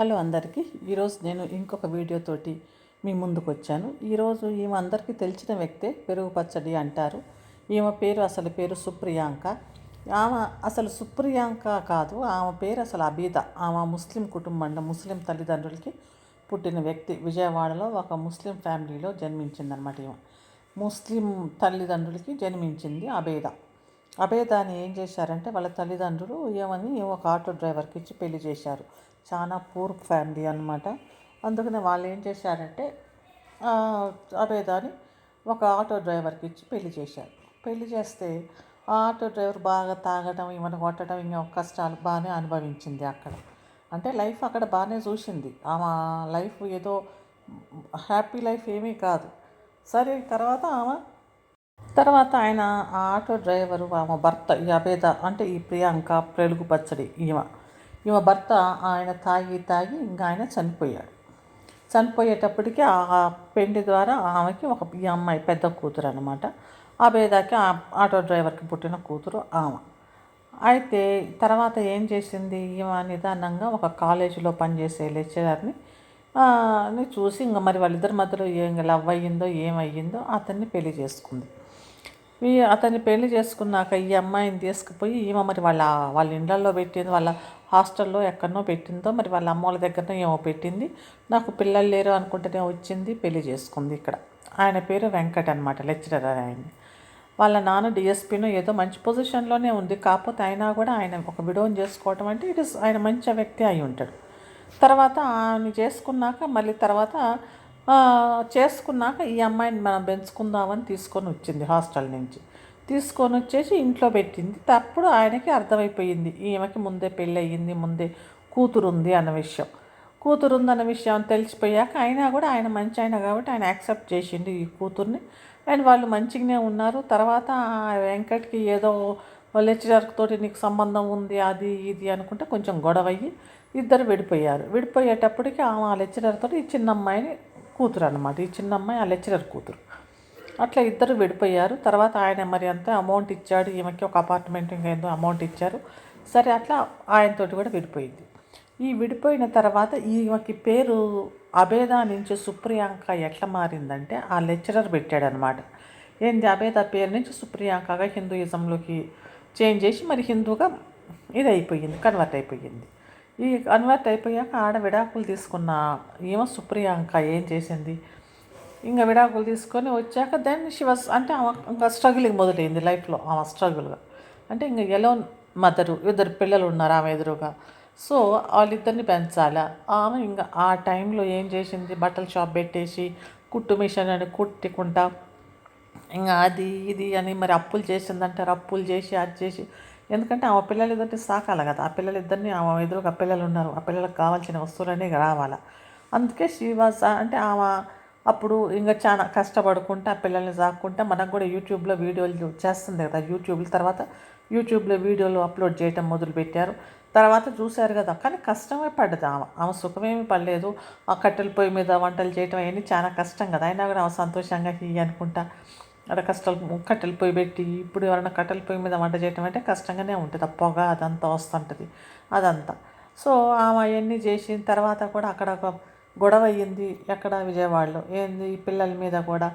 Hello అందరికీ. ఈరోజు నేను ఇంకొక వీడియోతోటి మీ ముందుకు వచ్చాను. ఈరోజు ఈమె అందరికీ తెలిసిన వ్యక్తే పెరుగు పచ్చడి అంటారు. ఈమె పేరు అసలు పేరు సుప్రియాంక. ఆమె అసలు సుప్రియాంక కాదు ఆమె పేరు అసలు అబీద. ఆమె ముస్లిం కుటుంబంలో ముస్లిం తల్లిదండ్రులకి పుట్టిన వ్యక్తి. విజయవాడలో ఒక ముస్లిం ఫ్యామిలీలో జన్మించిందనమాట ఈమె. ముస్లిం తల్లిదండ్రులకి జన్మించింది అబేద. అబేదాన్ని ఏం చేశారంటే వాళ్ళ తల్లిదండ్రులు ఏమని ఒక ఆటో డ్రైవర్కి ఇచ్చి పెళ్ళి చేశారు. చాలా పూర్ ఫ్యామిలీ అనమాట అందుకనే వాళ్ళు ఏం చేశారంటే ఆ, ఒక ఆటో డ్రైవర్కి ఇచ్చి పెళ్ళి చేశారు. పెళ్ళి చేస్తే ఆ ఆటో డ్రైవర్ బాగా తాగడం ఇవన్నీ కొట్టడం ఇంకా కష్టాలు బాగానే అనుభవించింది అక్కడ. అంటే లైఫ్ అక్కడ బాగానే చూసింది. ఆమె లైఫ్ ఏదో హ్యాపీ లైఫ్ ఏమీ కాదు. సరే తర్వాత ఆమె తర్వాత ఆయన ఆ ఆటో డ్రైవరు ఆమె భర్త ఈ అభేద అంటే ఈ ప్రియాంక పెలుగు పచ్చడి ఈమె ఈమె భర్త ఆయన తాగి తాగి ఇంకా ఆయన చనిపోయాడు. చనిపోయేటప్పటికి ఆ పెండి ద్వారా ఆమెకి ఒక ఈ అమ్మాయి పెద్ద కూతురు అనమాట ఆ బేదాకి ఆ ఆటో డ్రైవర్కి పుట్టిన కూతురు ఆమె. అయితే తర్వాత ఏం చేసింది? ఈమె నిదానంగా ఒక కాలేజీలో పనిచేసే లెక్చరర్ని చూసి ఇంకా మరి వాళ్ళిద్దరి మధ్యలో ఏం లవ్ అయ్యిందో ఏమయ్యిందో అతన్ని పెళ్ళి చేసుకుంది. ఈ అతన్ని పెళ్ళి చేసుకున్నాక ఈ అమ్మాయిని తీసుకుపోయి ఈమె మరి వాళ్ళ వాళ్ళ ఇండ్లలో పెట్టింది వాళ్ళ హాస్టల్లో ఎక్కడనో పెట్టిందో మరి వాళ్ళ అమ్మోళ్ళ దగ్గరనో ఏమో పెట్టింది. నాకు పిల్లలు లేరు అనుకుంటేనే వచ్చింది పెళ్ళి చేసుకుంది ఇక్కడ. ఆయన పేరు వెంకట్ అనమాట లెక్చరర్ ఆయన వాళ్ళ నాన్న డిఎస్పీనో ఏదో మంచి పొజిషన్లోనే ఉంది కాకపోతే అయినా కూడా ఆయన ఒక విడోని చేసుకోవటం అంటే ఇట్ ఇస్ ఆయన మంచి వ్యక్తి అయి ఉంటాడు. తర్వాత ఆయన చేసుకున్నాక మళ్ళీ తర్వాత చేసుకున్నాక ఈ అమ్మాయిని మనం పెంచుకుందామని తీసుకొని వచ్చింది హాస్టల్ నుంచి. తీసుకొని వచ్చేసి ఇంట్లో పెట్టింది. తప్పుడు ఆయనకి అర్థమైపోయింది. ఈమెకి ముందే పెళ్ళి అయ్యింది ముందే కూతురుంది అన్న విషయం. కూతురు ఉందన్న విషయం తెలిసిపోయాక అయినా కూడా ఆయన మంచి ఆయన కాబట్టి ఆయన యాక్సెప్ట్ చేసిండు ఈ కూతుర్ని. అండ్ వాళ్ళు మంచిగానే ఉన్నారు. తర్వాత వెంకట్కి ఏదో లెక్చరర్ తోటి నీకు సంబంధం ఉంది అది ఇది అనుకుంటే కొంచెం గొడవ అయ్యి ఇద్దరు విడిపోయారు. విడిపోయేటప్పటికి ఆ లెక్చరర్ తోటి ఈ చిన్న అమ్మాయిని కూతురు అనమాట ఈ చిన్న అమ్మాయి ఆ లెక్చరర్ కూతురు. అట్లా ఇద్దరు విడిపోయారు. తర్వాత ఆయన మరి అంత అమౌంట్ ఇచ్చాడు. ఈమెకి ఒక అపార్ట్మెంట్ ఇంకా ఏదో అమౌంట్ ఇచ్చారు. సరే అట్లా ఆయనతోటి కూడా విడిపోయింది. ఈ విడిపోయిన తర్వాత ఈమెకి పేరు అభేద నుంచి సుప్రియాంక ఎట్లా మారిందంటే ఆ లెక్చరర్ పెట్టాడనమాట. ఏంది అభేద పేరు నుంచి సుప్రియాంకగా హిందూయిజంలోకి చేంజ్ చేసి మరి హిందూగా ఇది అయిపోయింది కన్వర్ట్ అయిపోయింది. ఈ కన్వర్ట్ అయిపోయాక ఆడ విడాకులు తీసుకున్న ఈమె సుప్రియాంక ఏం చేసింది? ఇంకా విడాకులు తీసుకొని వచ్చాక దెన్ షీ వాస్ అంటే ఆమె ఇంకా స్ట్రగులింగ్ మొదలైంది లైఫ్లో ఆమె స్ట్రగుల్గా అంటే ఇంకా ఎలోన్ మదరు ఇద్దరు పిల్లలు ఉన్నారు ఆమె ఎదురుగా. సో వాళ్ళిద్దరిని పెంచాలా. ఆమె ఇంకా ఆ టైంలో ఏం చేసింది? బట్టల షాప్ పెట్టేసి కుట్టు మిషన్ అని కుట్టుకుంటా. ఇంకా అది ఇది అని మరి అప్పులు చేసిందంటారు అప్పులు చేసి అది చేసి. ఎందుకంటే ఆమె పిల్లలిద్దరిని సాకాలి కదా. ఆ పిల్లలిద్దరిని ఆమె ఎదురుగా పిల్లలు ఉన్నారు. ఆ పిల్లలకు కావాల్సిన వస్తువులన్నీ రావాలా. అందుకే శ్రీవాస అంటే ఆమె అప్పుడు ఇంకా చాలా కష్టపడుకుంటే ఆ పిల్లల్ని సాక్కుంటే మనకు కూడా యూట్యూబ్లో వీడియోలు చేస్తుంది కదా యూట్యూబ్ల తర్వాత. యూట్యూబ్లో వీడియోలు అప్లోడ్ చేయటం మొదలుపెట్టారు. తర్వాత చూశారు కదా కానీ కష్టమే పడ్డది ఆమె. ఆమె సుఖమేమి పడలేదు. ఆ కట్టెల పొయ్యి మీద వంటలు చేయటం అవన్నీ చాలా కష్టం కదా. అయినా కూడా ఆమె సంతోషంగా హీ అనుకుంటా అక్కడ కష్టాలు కట్టెల పొయ్యి పెట్టి ఇప్పుడు ఎవరైనా కట్టెల పొయ్యి మీద వంట చేయటం అంటే కష్టంగానే ఉంటుంది. ఆ పొగ అదంతా వస్తుంటుంది అదంతా. సో ఆమె అవన్నీ చేసిన తర్వాత కూడా అక్కడ ఒక గొడవ అయ్యింది ఎక్కడ విజయవాడలో? ఏంది ఈ పిల్లల మీద కూడా?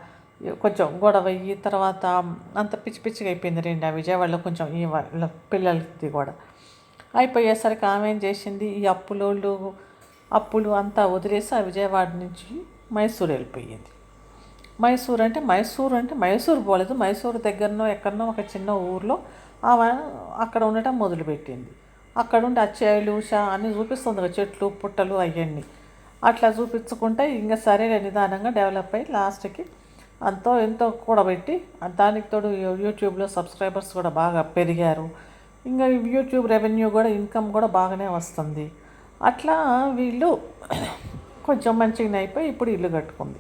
కొంచెం గొడవ అయ్యి తర్వాత అంత పిచ్చి పిచ్చిగా అయిపోయింది రండి ఆ విజయవాడలో కొంచెం ఈ పిల్లలది కూడా. అయిపోయేసరికి ఆమె ఏం చేసింది? ఈ అప్పులోళ్ళు అప్పులు అంతా వదిలేసి ఆ విజయవాడ నుంచి మైసూర్ వెళ్ళిపోయింది. మైసూర్ అంటే మైసూర్ అంటే మైసూర్ పోలేదు. మైసూర్ దగ్గరనో ఎక్కడనో ఒక చిన్న ఊర్లో ఆమె అక్కడ ఉండటం మొదలుపెట్టింది. అక్కడ ఉండి ఆ చేలు షా అన్నీ చూపిస్తుంది చెట్లు పుట్టలు అవన్నీ అట్లా చూపించుకుంటే ఇంకా సరే నిదానంగా డెవలప్ అయ్యి లాస్ట్కి అంతో ఎంతో కూడబెట్టి దానికి తోడు యూట్యూబ్లో సబ్స్క్రైబర్స్ కూడా బాగా పెరిగారు. ఇంకా యూట్యూబ్ రెవెన్యూ కూడా ఇన్కమ్ కూడా బాగానే వస్తుంది. అట్లా వీళ్ళు కొంచెం మంచిగా అయిపోయి ఇప్పుడు ఇల్లు కట్టుకుంది.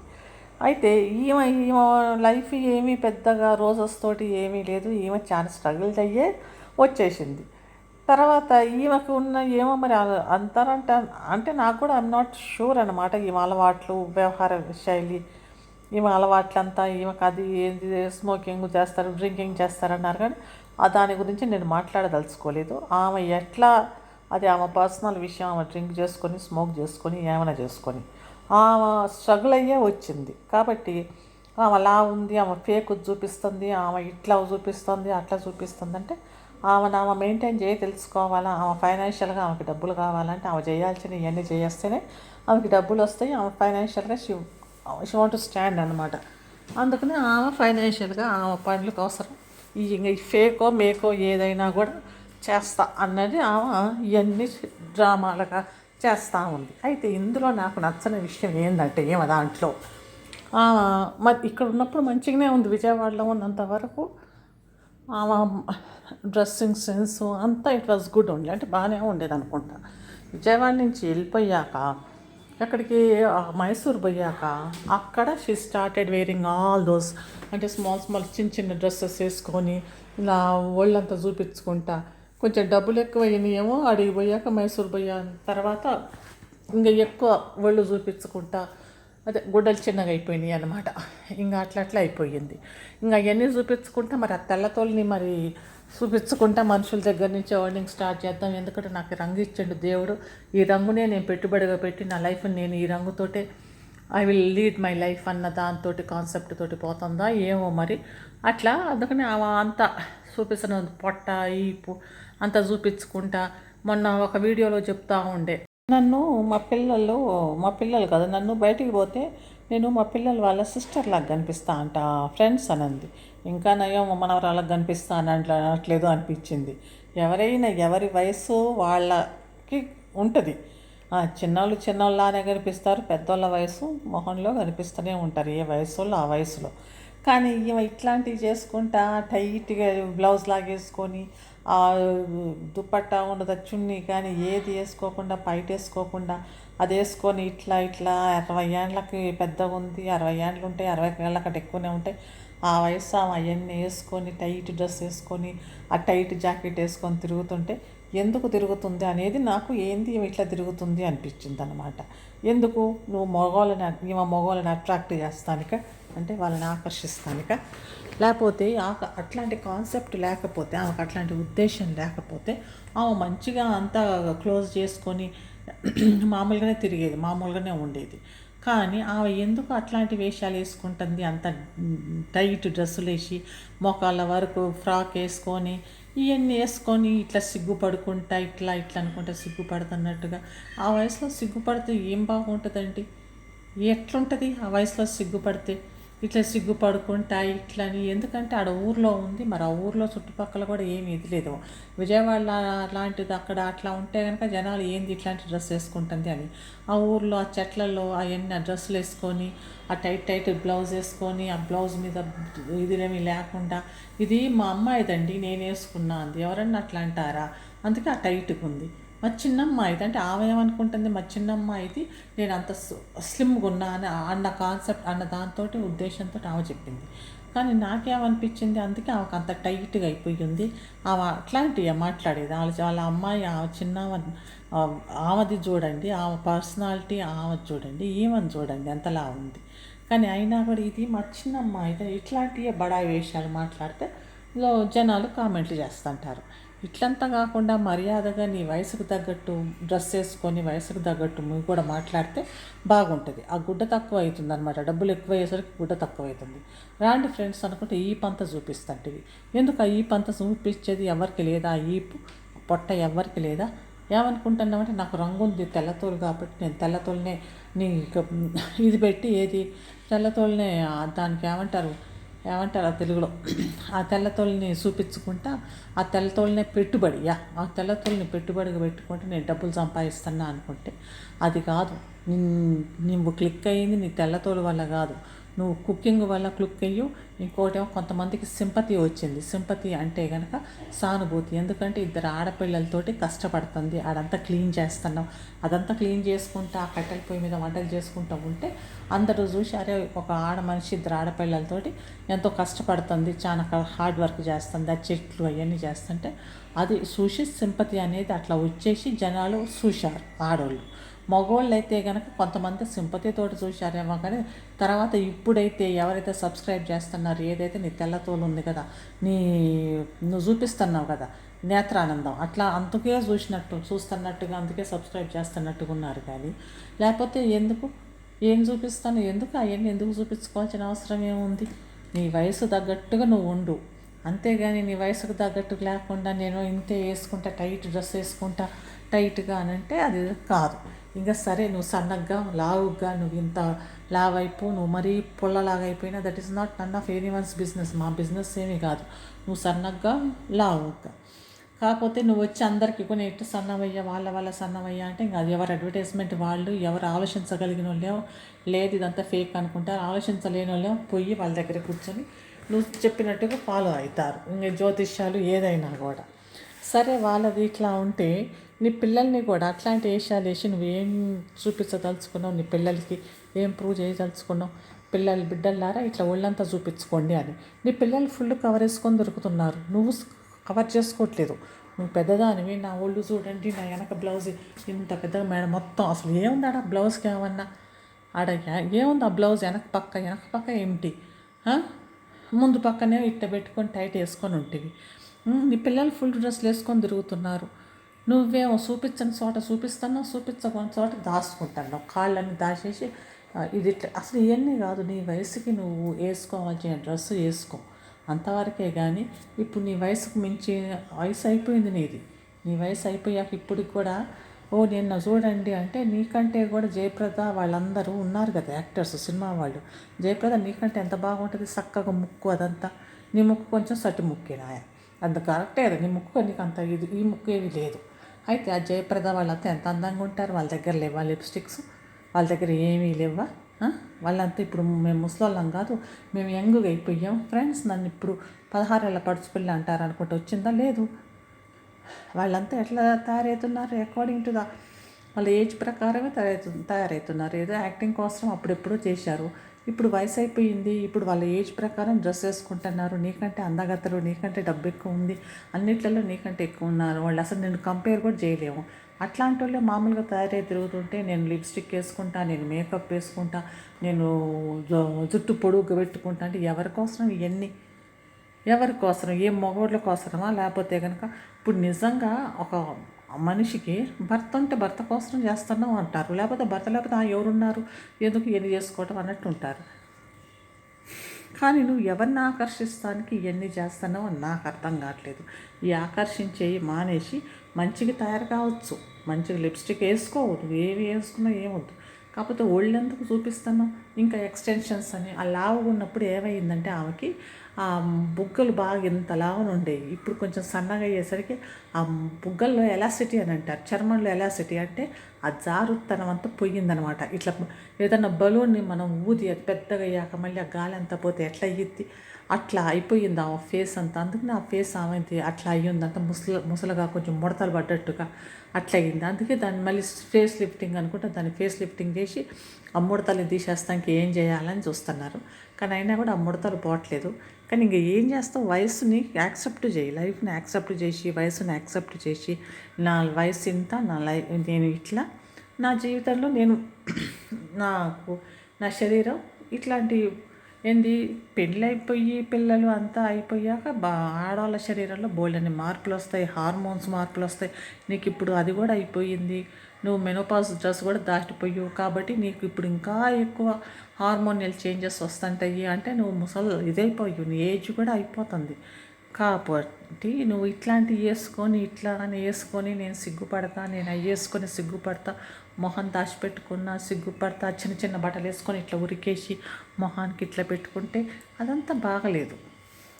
అయితే ఈమె ఈమె లైఫ్ ఏమీ పెద్దగా రోజెస్ తోటి ఏమీ లేదు. ఈమె చాలా స్ట్రగుల్ అయ్యే వచ్చేసింది. తర్వాత ఈమెకు ఉన్న ఏమో మరి అల- అంటే నాకు కూడా ఐఎమ్ నాట్ షూర్ అనమాట ఈమె అలవాట్లు వ్యవహార శైలి ఈమె అలవాట్లంతా ఈమెకు అది ఏంది స్మోకింగ్ చేస్తారు డ్రింకింగ్ చేస్తారన్నారు కానీ దాని గురించి నేను మాట్లాడదలుచుకోలేదు. ఆమె ఎట్లా అది ఆమె పర్సనల్ విషయం ఆమె డ్రింక్ చేసుకొని స్మోక్ చేసుకొని ఏమైనా చేసుకొని ఆమె స్ట్రగుల్ అయ్యే వచ్చింది. కాబట్టి ఆమె అలా ఉంది ఆమె ఫేక్ చూపిస్తుంది ఆమె ఇట్లా చూపిస్తుంది అట్లా చూపిస్తుంది అంటే ఆమెను ఆమె మెయింటైన్ చేయ తెలుసుకోవాలా? ఆమె ఫైనాన్షియల్గా ఆమెకి డబ్బులు కావాలంటే ఆమె చేయాల్సినవి ఇవన్నీ చేస్తేనే ఆమెకి డబ్బులు వస్తాయి. ఆమె ఫైనాన్షియల్గా షీ షీ వాంట్ స్టాండ్ అనమాట అందుకని ఆమె ఫైనాన్షియల్గా ఆమె పనులకు అవసరం ఈ ఇంకా ఫేకో మేకో ఏదైనా కూడా చేస్తా అన్నది ఆమె ఇవన్నీ డ్రామాలుగా చేస్తూ ఉంది. అయితే ఇందులో నాకు నచ్చని విషయం ఏంటంటే ఏమో దాంట్లో. ఆమె మరి ఇక్కడ ఉన్నప్పుడు మంచిగానే ఉంది. విజయవాడలో ఉన్నంత వరకు ఆమె డ్రెస్సింగ్ సెన్స్ అంతా ఇట్ వాజ్ గుడ్ ఉండే అంటే బాగానే ఉండేది అనుకుంటా విజయవాడ నుంచి వెళ్ళిపోయాక ఎక్కడికి? మైసూర్ పోయాక అక్కడ she started wearing all those అంటే స్మాల్ స్మాల్ చిన్న చిన్న డ్రెస్సెస్ వేసుకొని ఇలా ఒళ్ళంతా చూపించుకుంటా. కొంచెం డబ్బులు ఎక్కువ అయినాయేమో అడిగి పోయాక మైసూర్ పోయా. తర్వాత ఇంకా ఎక్కువ ఒళ్ళు చూపించుకుంటా. అదే గుడ్డలు చిన్నగా అయిపోయినాయి అనమాట ఇంకా అట్లా అట్లా అయిపోయింది. ఇంకా అవన్నీ చూపించుకుంటా మరి ఆ తెల్లతోలిని మరి చూపించుకుంటా మనుషుల దగ్గర నుంచి ఎర్నింగ్ స్టార్ట్ చేద్దాం. ఎందుకంటే నాకు రంగు ఇచ్చిండు దేవుడు. ఈ రంగునే నేను పెట్టుబడిగా పెట్టి నా లైఫ్ని నేను ఈ రంగుతోటే I will lead my life అన్న దాంతో కాన్సెప్ట్ తోటి పోతుందా ఏమో మరి. అట్లా అందుకని అంత అంతా చూపిస్తున్న పొట్ట ఈపు అంతా చూపించుకుంటా. మొన్న ఒక వీడియోలో చెప్తా ఉండే. నన్ను మా పిల్లలు మా పిల్లలు కదా నన్ను బయటికి పోతే నేను మా పిల్లలు వాళ్ళ సిస్టర్ లాగా కనిపిస్తా అంట ఫ్రెండ్స్ అనంది. ఇంకా నయం మనవరాలకు కనిపిస్తా అని అనట్లేదు అనిపించింది. ఎవరైనా ఎవరి వయసు వాళ్ళకి ఉంటుంది. ఆ, చిన్నోళ్ళు చిన్నోళ్ళలానే కనిపిస్తారు పెద్దోళ్ళ వయసు మొహంలో కనిపిస్తూనే ఉంటారు ఏ వయసులో ఆ వయసులో కానీ ఈమె ఇట్లాంటివి చేసుకుంటా టైట్గా బ్లౌజ్ లాగేసుకొని దుపట్టా ఉండదు చున్నీ కానీ ఏది వేసుకోకుండా పైట వేసుకోకుండా అది వేసుకొని ఇట్లా ఇట్లా అరవై ఏండ్లకి పెద్దగా ఉంది అరవై ఏండ్లు ఉంటాయి అరవై ఏళ్ళ కంటే ఎక్కువనే ఉంటాయి. ఆ వయసు అవన్నీ వేసుకొని టైట్ డ్రెస్ వేసుకొని ఆ టైట్ జాకెట్ వేసుకొని తిరుగుతుంటే ఎందుకు తిరుగుతుంది అనేది నాకు ఏంది ఇట్లా తిరుగుతుంది అనిపించింది అనమాట ఎందుకు? నువ్వు మగవాళ్ళని ఈమె మగవాళ్ళని అట్రాక్ట్ చేస్తానిక? అంటే వాళ్ళని ఆకర్షిస్తానిక? లేకపోతే ఆక అట్లాంటి కాన్సెప్ట్ లేకపోతే ఆమెకు అట్లాంటి ఉద్దేశం లేకపోతే ఆమె మంచిగా అంతా క్లోజ్ చేసుకొని మామూలుగానే తిరిగేది మామూలుగానే ఉండేది. కానీ ఆమె ఎందుకు అట్లాంటి వేషాలు వేసుకుంటుంది అంత టైట్ డ్రెస్సులు వేసి మోకాళ్ళ వరకు ఫ్రాక్ వేసుకొని ఇవన్నీ వేసుకొని ఇట్లా సిగ్గుపడుకుంటా ఇట్లా ఇట్లా అనుకుంటా సిగ్గుపడుతున్నట్టుగా ఆ వయసులో సిగ్గుపడితే ఏం బాగుంటుందండి? ఎట్లుంటుంది ఆ వయసులో సిగ్గుపడితే? ఇట్లా సిగ్గుపడుకుంటా ఇట్లా అని ఎందుకంటే ఆడ ఊర్లో ఉంది మరి ఆ ఊర్లో చుట్టుపక్కల కూడా ఏమీ ఇది లేదు. విజయవాడ లాంటిది అక్కడ అట్లా ఉంటే కనుక జనాలు ఏంది ఇట్లాంటి డ్రెస్ వేసుకుంటుంది అని. ఆ ఊర్లో ఆ చెట్లలో అవన్నీ ఆ డ్రెస్సులు వేసుకొని ఆ టైట్ టైట్ బ్లౌజ్ వేసుకొని ఆ బ్లౌజ్ మీద ఇదిలేమి లేకుండా. ఇది మా అమ్మాయిదండి నేను వేసుకున్నా అంది ఎవరన్నా అట్లా అంటారా? అందుకే ఆ టైట్గా ఉంది మా చిన్నమ్మాయిది అంటే ఆమె ఏమనుకుంటుంది మా చిన్నమ్మాయిది నేను అంత స్లిమ్గా ఉన్నా అని అన్న కాన్సెప్ట్ అన్న దాంతో ఉద్దేశంతో ఆమె చెప్పింది. కానీ నాకేమనిపించింది అందుకే ఆమెకు అంత టైట్గా అయిపోయింది. ఆమె అట్లాంటివి మాట్లాడేది? వాళ్ళ వాళ్ళ అమ్మాయి ఆమె చిన్న ఆమెది చూడండి ఆమె పర్సనాలిటీ ఆమె చూడండి ఈమెను చూడండి ఎంతలా ఉంది. కానీ అయినా కూడా ఇది మా చిన్న అమ్మాయి ఇట్లాంటివే బడాయి వేషాలు మాట్లాడితే లో జనాలు కామెంట్లు చేస్తుంటారు. ఇట్లంతా కాకుండా మర్యాదగా నీ వయసుకు తగ్గట్టు డ్రెస్ వేసుకొని వయసుకు తగ్గట్టు నువ్వు కూడా మాట్లాడితే బాగుంటుంది. ఆ గుడ్డ తక్కువ అవుతుంది అనమాట డబ్బులు ఎక్కువ అయ్యేసరికి గుడ్డ తక్కువ అవుతుంది. రాండి ఫ్రెండ్స్ అనుకుంటే ఈ పంత చూపిస్తుంటివి. ఎందుకు ఆ ఈ పంత చూపించేది ఎవరికి లేదా? ఆ ఈపు పొట్ట ఎవరికి లేదా? ఏమనుకుంటున్నామంటే నాకు రంగు ఉంది తెల్లతోలు కాబట్టి నేను తెల్లతోలనే నీ ఇది పెట్టి ఏది? తెల్లతోలనే దానికి ఏమంటారు? ఏమంటారు ఆ తెలుగులో? ఆ తెల్లతోలిని చూపించుకుంటా ఆ తెల్లతోలినే పెట్టుబడి యా ఆ తెల్లతోలిని పెట్టుబడిగా పెట్టుకుంటే నేను డబ్బులు సంపాదిస్తున్నా అనుకుంటే అది కాదు. నిన్- నువ్వు క్లిక్ అయ్యింది నీ తెల్లతోలు వల్ల కాదు. నువ్వు కుకింగ్ వల్ల క్లుక్ అయ్యు. ఇంకోటేమో కొంతమందికి సింపతి వచ్చింది. సింపతి అంటే కనుక సానుభూతి. ఎందుకంటే ఇద్దరు ఆడపిల్లలతోటి కష్టపడుతుంది. ఆడంతా క్లీన్ చేస్తున్నావు అదంతా క్లీన్ చేసుకుంటా ఆ కట్టెల పొయ్యి మీద వంటలు చేసుకుంటూ ఉంటే అందరూ చూసి అరే ఒక ఆడ మనిషి ఇద్దరు ఆడపిల్లలతోటి ఎంతో కష్టపడుతుంది. చాలా హార్డ్ వర్క్ చేస్తుంది. ఆ చెట్లు అవన్నీ చేస్తుంటే అది చూసి సింపతి అనేది అట్లా వచ్చేసి జనాలు చూశారు ఆడవాళ్ళు మగవాళ్ళు అయితే కనుక కొంతమంది సింపతితోటి చూశారేమో కానీ తర్వాత ఇప్పుడైతే ఎవరైతే సబ్స్క్రైబ్ చేస్తున్నారో ఏదైతే నీ తెల్లతోలు ఉంది కదా నీ నువ్వు చూపిస్తున్నావు కదా నేత్రానందం అట్లా అందుకే చూసినట్టు చూస్తున్నట్టుగా అందుకే సబ్స్క్రైబ్ చేస్తున్నట్టుగా ఉన్నారు కానీ లేకపోతే ఎందుకు? ఏం చూపిస్తాను? ఎందుకు? అవన్నీ ఎందుకు చూపించుకోవాల్సిన అవసరం ఏముంది? నీ వయసు తగ్గట్టుగా నువ్వు ఉండు. అంతేగాని నీ వయసుకు తగ్గట్టు లేకుండా నేను ఇంతే వేసుకుంటా టైట్ డ్రెస్ వేసుకుంటా టైట్గా అని అంటే అది కాదు. ఇంకా సరే నువ్వు సన్నగ్గా లావుగా నువ్వు ఇంత లావ్ అయిపో నువ్వు మరీ పొల్లలాగా అయిపోయినా that is not none of anyone's business. మా బిజినెస్ ఏమీ కాదు. నువ్వు సన్నగ్గా లావుగా కాకపోతే నువ్వు వచ్చి అందరికి కొన్ని ఎట్టు సన్నమయ్యా వాళ్ళ వాళ్ళ సన్నమయ్యా అంటే ఇంకా అది ఎవరు అడ్వర్టైజ్మెంట్ వాళ్ళు ఎవరు ఆలోచించగలిగిన వాళ్ళేమో లేదు ఇదంతా ఫేక్ అనుకుంటారు. ఆలోచించలేని వాళ్ళేమో పోయి వాళ్ళ దగ్గర కూర్చొని నువ్వు చెప్పినట్టుగా ఫాలో అవుతారు. ఇంకా జ్యోతిష్యాలు ఏదైనా కూడా. సరే వాళ్ళది ఇట్లా ఉంటే నీ పిల్లల్ని కూడా అట్లాంటి వేషాలు వేసి నువ్వేం చూపించదలుచుకున్నావు? నీ పిల్లలకి ఏం ప్రూవ్ చేయదలుచుకున్నావు? పిల్లలు బిడ్డలారా ఇట్లా ఒళ్ళంతా చూపించుకోండి అని. నీ పిల్లలు ఫుల్ కవర్ వేసుకొని దొరుకుతున్నారు. నువ్వు కవర్ చేసుకోవట్లేదు. నువ్వు పెద్దదానివి నా ఒళ్ళు చూడండి నా వెనక బ్లౌజ్ ఇంత పెద్దగా మేడం మొత్తం అసలు ఏముంది ఆడ బ్లౌజ్కి ఏమన్నా? ఆడ ఏముంది ఆ బ్లౌజ్ వెనక పక్క వెనక పక్క ఏమిటి ముందు పక్కనే ఇట్ట పెట్టుకొని టైట్ వేసుకొని ఉంటుంది నీ పిల్లలు ఫుల్ డ్రెస్లు వేసుకొని తిరుగుతున్నారు. నువ్వేమో చూపించని చోట చూపిస్తున్నావు చూపించకొని చోట దాచుకుంటున్నావు కాళ్ళని దాచేసి ఇది ఇట్లా. అసలు ఇవన్నీ కాదు నీ వయసుకి నువ్వు వేసుకోవాల్సిన డ్రెస్ వేసుకో. అంతవరకే కానీ ఇప్పుడు నీ వయసుకు మించి వయసు అయిపోయింది నీది. నీ వయసు అయిపోయాక ఇప్పటికి కూడా ఓ నిన్న చూడండి అంటే నీకంటే కూడా జయప్రద వాళ్ళందరూ ఉన్నారు కదా యాక్టర్స్ సినిమా వాళ్ళు. జయప్రద నీకంటే ఎంత బాగుంటుంది? చక్కగా ముక్కు అదంతా. నీ ముక్కు కొంచెం సటి ముక్కేనాయ అంత కరెక్టే కదా నీ ముక్కు నీకు అంత ఇది ఈ ముక్కు ఏమీ లేదు. అయితే ఆ జయప్రద వాళ్ళంతా ఎంత అందంగా ఉంటారు. వాళ్ళ దగ్గర లేవా లిప్స్టిక్స్ వాళ్ళ దగ్గర ఏమీ లేవా? వాళ్ళంతా ఇప్పుడు మేము ముసలోళ్ళం కాదు. మేము యంగ్గా అయిపోయాం. ఫ్రెండ్స్ నన్ను ఇప్పుడు పదహారేళ్ళ పడుచుపిల్ల అంటారు అనుకుంటే వచ్చిందా? లేదు. వాళ్ళంతా ఎట్లా తయారవుతున్నారు? అకార్డింగ్ టు ద వాళ్ళ ఏజ్ ప్రకారమే తయారవుతు తయారవుతున్నారు. ఏదో యాక్టింగ్ కోసం అప్పుడెప్పుడో చేశారు. ఇప్పుడు వయసు అయిపోయింది ఇప్పుడు వాళ్ళ ఏజ్ ప్రకారం డ్రెస్ వేసుకుంటున్నారు నీకంటే అందగత్తలు నీకంటే డబ్బు ఎక్కువ ఉంది అన్నిట్లలో నీకంటే ఎక్కువ ఉన్నారు వాళ్ళు అసలు నేను కంపేర్ కూడా చేయలేము అట్లాంటి వాళ్ళు మామూలుగా తయారై తిరుగుతుంటే నేను లిప్స్టిక్ వేసుకుంటా నేను మేకప్ వేసుకుంటా నేను జుట్టు పొడుగు పెట్టుకుంటా అంటే ఎవరి కోసం ఇవన్నీ ఎవరి కోసం ఏ మగవాళ్ళ కోసమా లేకపోతే కనుక ఇప్పుడు నిజంగా ఒక మనిషికి భర్త ఉంటే భర్త కోసం చేస్తున్నాం అంటారు. లేకపోతే భర్త లేకపోతే ఎవరున్నారు? ఎందుకు ఎన్ని చేసుకోవటం అన్నట్టు ఉంటారు. కానీ నువ్వు ఎవరిని ఆకర్షిస్తానికి ఇవన్నీ చేస్తున్నావు అని నాకు అర్థం కావట్లేదు. ఈ ఆకర్షించేవి మానేసి మంచిగా తయారు కావచ్చు. మంచిగా లిప్స్టిక్ వేసుకోవద్దు ఏవి వేసుకున్నా ఏమొద్దు కాకపోతే ఒళ్ళెందుకు చూపిస్తాను? ఇంకా ఎక్స్టెన్షన్స్ అని. ఆ లావుగా ఉన్నప్పుడు ఏమైందంటే ఆమెకి ఆ బుగ్గలు బాగా ఇంత లావున ఉండేవి. ఇప్పుడు కొంచెం సన్నగా అయ్యేసరికి ఆ బుగ్గల్లో ఎలాసిటీ అని అంటారు. చర్మంలో ఎలాసిటీ అంటే ఆ జారుతనం అంతా పోయిందనమాట. ఇట్లా ఏదన్నా బలూన్ని మనం ఊది అది పెద్దగా అయ్యాక మళ్ళీ ఆ గాలి అంతా పోతే ఎట్లా అయ్యిద్ది? అట్లా అయిపోయింది ఆ ఫేస్ అంతా. అందుకని ఆ ఫేస్ ఆమెది అట్లా అయ్యింది అంత. ముసల ముసలగా కొంచెం ముడతలు పడ్డట్టుగా అట్లా అయ్యింది అందుకే దాన్ని మళ్ళీ ఫేస్ లిఫ్టింగ్ అనుకుంటే దాన్ని ఫేస్ లిఫ్టింగ్ చేసి ఆ ముడతలు తీసేస్తానికి ఏం చేయాలని చూస్తున్నారు. కానీ అయినా కూడా ఆ ముడతలు పోవట్లేదు. కానీ ఇంక ఏం చేస్తావు వయసుని యాక్సెప్ట్ చేయి. లైఫ్ని యాక్సెప్ట్ చేసి వయసుని యాక్సెప్ట్ చేసి నా వయసు ఇంత నా లైఫ్ నేను ఇట్లా నా జీవితంలో నేను నాకు నా శరీరం ఇట్లాంటి ఏంది? పెళ్ళైపోయి పిల్లలు అంతా అయిపోయాక బా ఆడవాళ్ళ శరీరంలో బోల్డని మార్పులు వస్తాయి హార్మోన్స్ మార్పులు వస్తాయి నీకు ఇప్పుడు అది కూడా అయిపోయింది. నువ్వు మెనోపాస్ డ్రెస్ కూడా దాటిపోయావు కాబట్టి నీకు ఇప్పుడు ఇంకా ఎక్కువ హార్మోనియల్ చేంజెస్ వస్తుంటాయి అంటే నువ్వు ముసలి ఇదైపోయావు నీ ఏజ్ కూడా అయిపోతుంది. కాబట్టి నువ్వు ఇట్లాంటివి వేసుకొని ఇట్లా అని వేసుకొని నేను సిగ్గుపడతా నేను అవి వేసుకొని సిగ్గుపడతా మొహం దాచిపెట్టుకున్న సిగ్గుపడతా చిన్న చిన్న బట్టలు వేసుకొని ఇట్లా ఉరికేసి మొహానికి ఇట్లా పెట్టుకుంటే అదంతా బాగలేదు.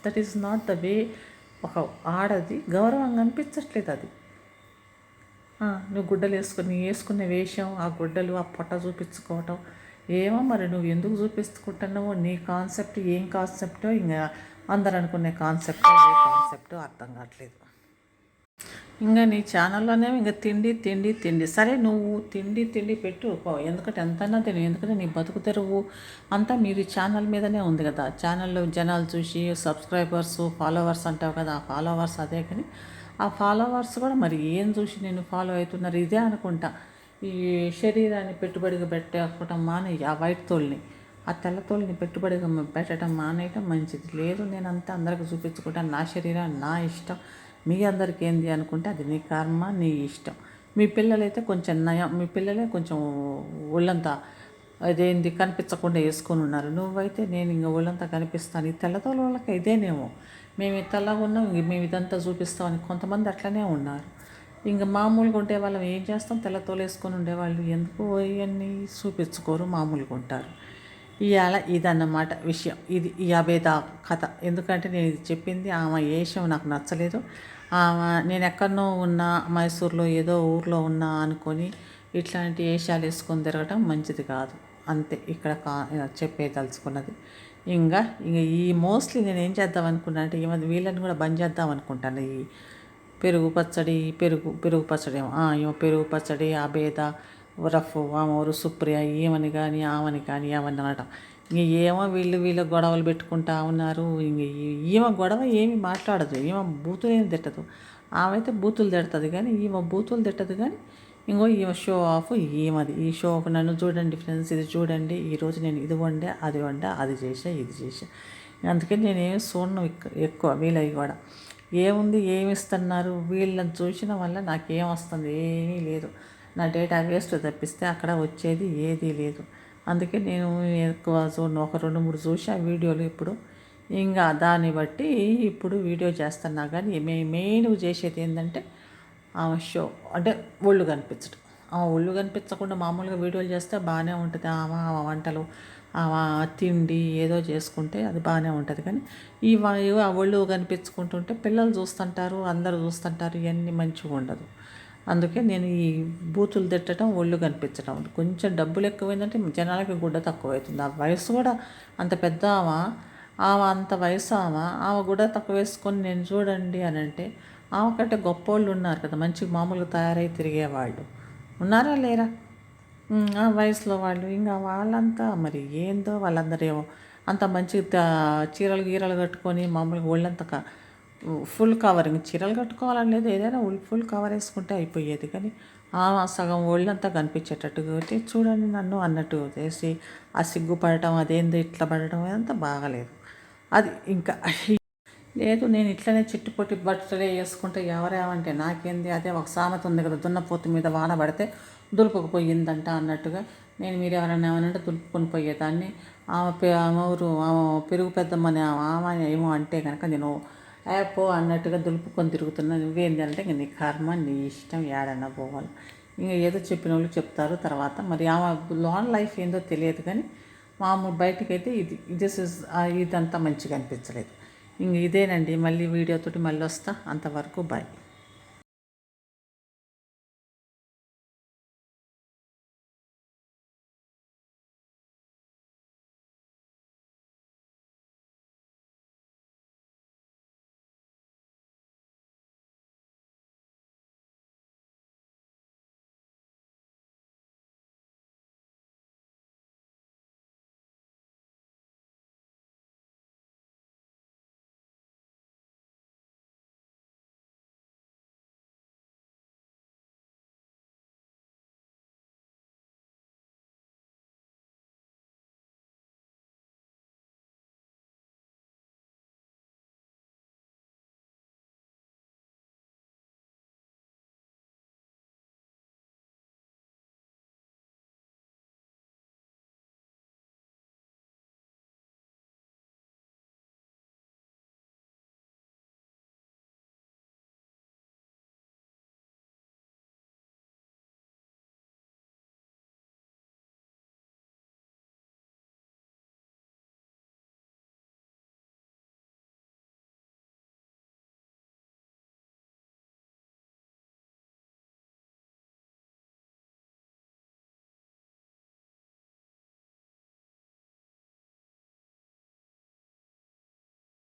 That is not the way ఒక ఆడది గౌరవంగా అనిపించట్లేదు అది. నువ్వు గుడ్డలు వేసుకుని వేసుకునే వేషం ఆ గుడ్డలు ఆ పొట్ట చూపించుకోవటం. ఏమో మరి నువ్వు ఎందుకు చూపించుకుంటున్నావో నీ కాన్సెప్ట్ ఏం కాన్సెప్టో ఇంకా అందరు అనుకునే కాన్సెప్ట్ ఏ అర్థం కావట్లేదు. ఇంకా నీ ఛానల్లోనే ఇంకా తిండి తిండి తిండి. సరే నువ్వు తిండి తిండి పెట్టు. ఎందుకంటే ఎంతైనా తిని. ఎందుకంటే నీ బతుకు తెరువు అంతా మీరు ఛానల్ మీదనే ఉంది కదా. ఛానల్లో జనాలు చూసి సబ్స్క్రైబర్స్ ఫాలోవర్స్ అంటావు కదా. ఆ ఫాలోవర్స్ అదే కానీ ఆ ఫాలోవర్స్ కూడా మరి ఏం చూసి నేను ఫాలో అవుతున్నారు? ఇదే అనుకుంటా. ఈ శరీరాన్ని పెట్టుబడిగా పెట్టడం మాని ఆ వైట్ తోల్ని. ఆ తెల్ల తోల్ని పెట్టుబడిగా పెట్టడం మానేయటం మంచిది. లేదు నేను అంతా అందరికి చూపించుకుంటాను నా శరీరం నా ఇష్టం. మీ అందరికి ఏంది అనుకుంటే అది నీ కర్మ నీ ఇష్టం. మీ పిల్లలైతే కొంచెం నయం మీ పిల్లలే కొంచెం ఒళ్ళంతా అదేంది కనిపించకుండా వేసుకొని ఉన్నారు. నువ్వైతే నేను ఇంక ఒళ్ళంతా కనిపిస్తాను. ఈ తెల్లతోల వాళ్ళకి ఇదేనేమో. మేము ఈ ఉన్నాం మేము ఇదంతా చూపిస్తామని కొంతమంది అట్లనే ఉన్నారు. ఇంకా మామూలుగా ఉండే వాళ్ళం ఏం చేస్తాం? తెల్ల తోలేసుకొని ఉండేవాళ్ళు. ఎందుకు ఇవన్నీ చూపించుకోరు మామూలుగా ఉంటారు. ఇవాళ ఇదన్నమాట విషయం. ఇది ఈ అభేద కథ. ఎందుకంటే నేను ఇది చెప్పింది ఆమె వేషం నాకు నచ్చలేదు. ఆమె నేను ఎక్కడనో ఉన్నా మైసూర్లో ఏదో ఊర్లో ఉన్నా అనుకొని ఇట్లాంటి వేషాలు వేసుకొని తిరగటం మంచిది కాదు. అంతే ఇక్కడ కా చెప్పేదలుచుకున్నది ఇంకా ఇంక ఈ మోస్ట్లీ నేను ఏం చేద్దాం అనుకున్నా అంటే ఈ మధ్య వీళ్ళని కూడా బంద్ చేద్దాం అనుకుంటాను. ఈ పెరుగు పచ్చడి పెరుగు పెరుగు పచ్చడి ఏమో పెరుగు పచ్చడి అభేద రఫ్ ఆమెవరు సుప్రియ ఏమని కానీ ఆమెని కానీ ఏమని అనటం. ఇంక ఏమో వీళ్ళు వీళ్ళు గొడవలు పెట్టుకుంటా ఉన్నారు. ఇంక ఈమె గొడవ ఏమి మాట్లాడదు. ఈమె బూతులేమి తిట్టదు. ఆమె అయితే బూతులు తిడుతుంది కానీ ఈమె బూతులు తిట్టదు కానీ ఇంకో ఈమె షో ఆఫ్ ఈమెది. ఈ షో ఆఫ్ నన్ను చూడండి ఫ్రెండ్స్ ఇది చూడండి ఈరోజు నేను ఇది వండే అది వండా అది చేసా ఇది చేసా అందుకని నేను ఏమి చూడను ఎక్కువ వీళ్ళవి కూడా ఏముంది ఏమి ఇస్తున్నారు? వీళ్ళని చూసిన వల్ల నాకేం వస్తుంది? ఏమీ లేదు. నా డేటా వేస్ట్ తప్పిస్తే అక్కడ వచ్చేది ఏదీ లేదు. అందుకే నేను ఎక్కువ చూడను ఒక రెండు మూడు చూసి ఆ వీడియోలు ఇప్పుడు. ఇంకా దాన్ని బట్టి ఇప్పుడు వీడియో చేస్తున్నా కానీ మెయిన్ చేసేది ఏంటంటే ఆమె షో అంటే ఒళ్ళు కనిపించడం. ఆమె ఒళ్ళు కనిపించకుండా మామూలుగా వీడియోలు చేస్తే బాగానే ఉంటుంది. ఆమె ఆమె వంటలు ఆమె తిండి ఏదో చేసుకుంటే అది బాగానే ఉంటుంది. కానీ ఈ ఆ ఒళ్ళు కనిపించుకుంటుంటే పిల్లలు చూస్తుంటారు అందరూ చూస్తుంటారు ఇవన్నీ మంచిగా ఉండదు. అందుకే నేను ఈ బూతులు తిట్టడం ఒళ్ళు కనిపించడం. కొంచెం డబ్బులు ఎక్కువైందంటే జనాలకి గుడ్డ తక్కువ అవుతుంది ఆ వయసు కూడా అంత పెద్ద ఆమె ఆమె అంత వయసు ఆమె ఆమె గుడ్డ తక్కువ వేసుకొని నేను చూడండి అని అంటే ఆమె కంటే గొప్ప వాళ్ళు ఉన్నారు కదా మంచి మామూలుగా తయారై తిరిగేవాళ్ళు. ఉన్నారా లేరా? ఆ వయసులో వాళ్ళు ఇంకా వాళ్ళంతా మరి ఏందో వాళ్ళందరూ అంత మంచి చీరలు గీరలు కట్టుకొని మామూలుగా ఒళ్ళంతా ఫుల్ కవరింగ్. చీరలు కట్టుకోవాలని లేదు ఏదైనా ఫుల్ కవర్ వేసుకుంటే అయిపోయేది. కానీ సగం ఒళ్ళంతా కనిపించేటట్టు. అయితే చూడండి నన్ను అన్నట్టు చేసి ఆ సిగ్గుపడటం అదేందో ఇట్లా పడటం అదంతా బాగలేదు. అది ఇంకా లేదు నేను ఇట్లనే చిట్టుపొట్టి బట్టలే వేసుకుంటే ఎవరేమంటే నాకేంది? అదే ఒక సామెత ఉంది కదా దున్నపోతు మీద వాన పడితే దులుపుకుపోయిందంట అన్నట్టుగా. నేను మీరు ఎవరైనా ఏమనంటే దులుపుకొని పోయేదాన్ని. ఆమె ఆమె ఊరు ఆమె పెరుగు పెద్దమ్మని ఆమె ఏమో అంటే కనుక నేను పో అన్నట్టుగా దులుపుకొని తిరుగుతున్నా. నువ్వేంది అంటే ఇంక నీ కర్మ నీ ఇష్టం ఏడన్నా పోవాలి. ఇంకా ఏదో చెప్పిన వాళ్ళు చెప్తారు తర్వాత. మరి ఆమె లోన్ లైఫ్ ఏందో తెలియదు కానీ మామూలు బయటకైతే ఇది దిస్ ఇస్ ఇదంతా మంచిగా అనిపించలేదు. ఇంక ఇదేనండి. మళ్ళీ వీడియోతోటి మళ్ళీ వస్తా అంతవరకు బాయ్.